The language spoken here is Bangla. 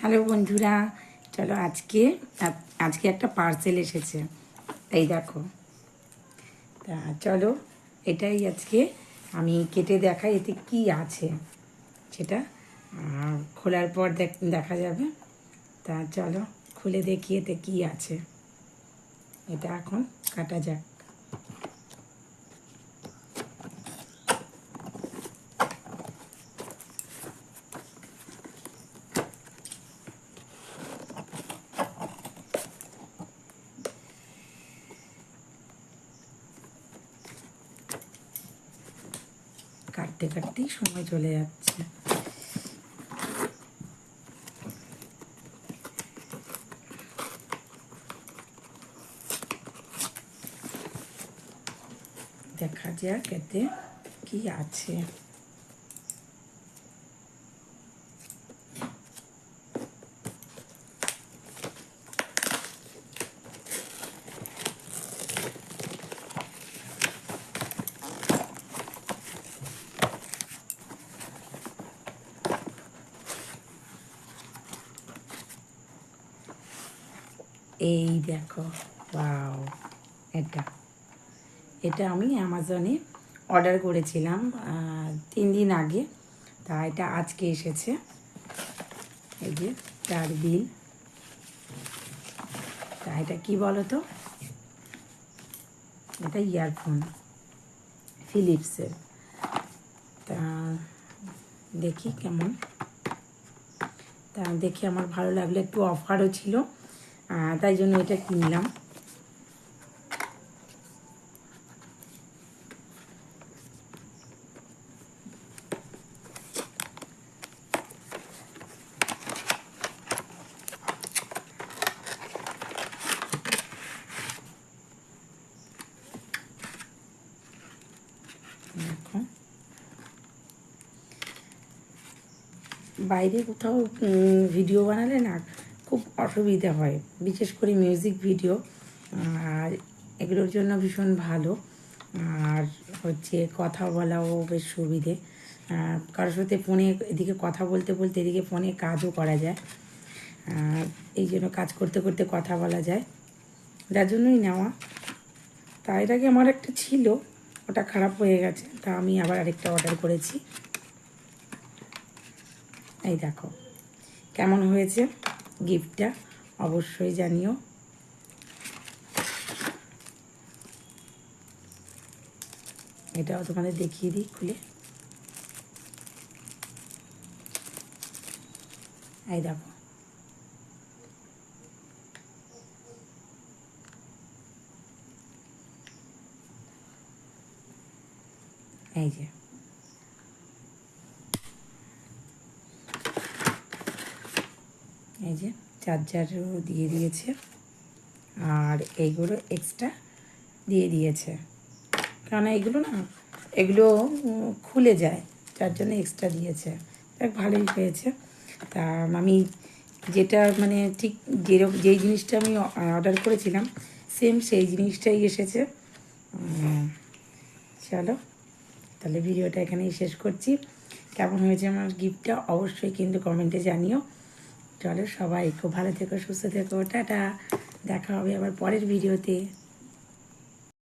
হ্যালো বন্ধুরা, চলো আজকে আজকে একটা পার্সেল এসেছে। এই দেখো। তা চলো, এটাই আজকে আমি কেটে দেখাই, এতে কি আছে সেটা। খোলার পর দেখা যাবে। তা চলো, খুলে দেখি এতে কি আছে। এটা এখন কাটা যাক। কাটতে কাটতেই সময় চলে যাচ্ছে। দেখা যাক এতে কি আছে। এই দেখো বাও এটা। এটা আমি অ্যামাজনে অর্ডার করেছিলাম তিন দিন আগে। তা এটা আজকে এসেছে। এই যে, তার বিল তা এটা কী বলো তো এটা ইয়ারফোন ফিলিপসের তা দেখি কেমন। তা দেখে আমার ভালো লাগল, একটু অফারও ছিল। তাই জন্য এটা কিনলাম। বাইরে কোথাও ভিডিও বানালে না খুব অসুবিধা হয়। বিশেষ করে মিউজিক ভিডিও আর এগুলোর জন্য ভীষণ ভালো। আর হচ্ছে কথা বলাও বেশ সুবিধে। কারোর সাথে ফোনে এদিকে কথা বলতে বলতে এদিকে ফোনে কাজও করা যায়। এই জন্য কাজ করতে করতে কথা বলা যায়। যার জন্যই নেওয়া। তা এর আগে আমার একটা ছিল, ওটা খারাপ হয়ে গেছে, তা আমি আবার আরেকটা অর্ডার করেছি। এই দেখো, কেমন হয়েছে? গিফটটা অবশ্যই জানিও। এটাও তোমাদের দেখিয়ে দিই খুলে। এই দেখো। এই যে। এই যে চার্জারও দিয়ে দিয়েছে। আর এইগুলো এক্সট্রা দিয়ে দিয়েছে। কারণ এগুলো না, এগুলো খুলে যায়, যার জন্য এক্সট্রা দিয়েছে। দেখ ভালোই হয়েছে। তা আমি যেটা মানে ঠিক যেরকম যেই জিনিসটা আমি অর্ডার করেছিলাম সেম সেই জিনিসটাই এসেছে। চলো, তাহলে ভিডিওটা এখানেই শেষ করছি। কেমন হয়েছে আমার গিফটটা অবশ্যই কিন্তু কমেন্টে জানিও। চলো সবাই খুব ভালো থেকো সুস্থ থেকো টাটা। দেখা হবে আবার পরের ভিডিওতে।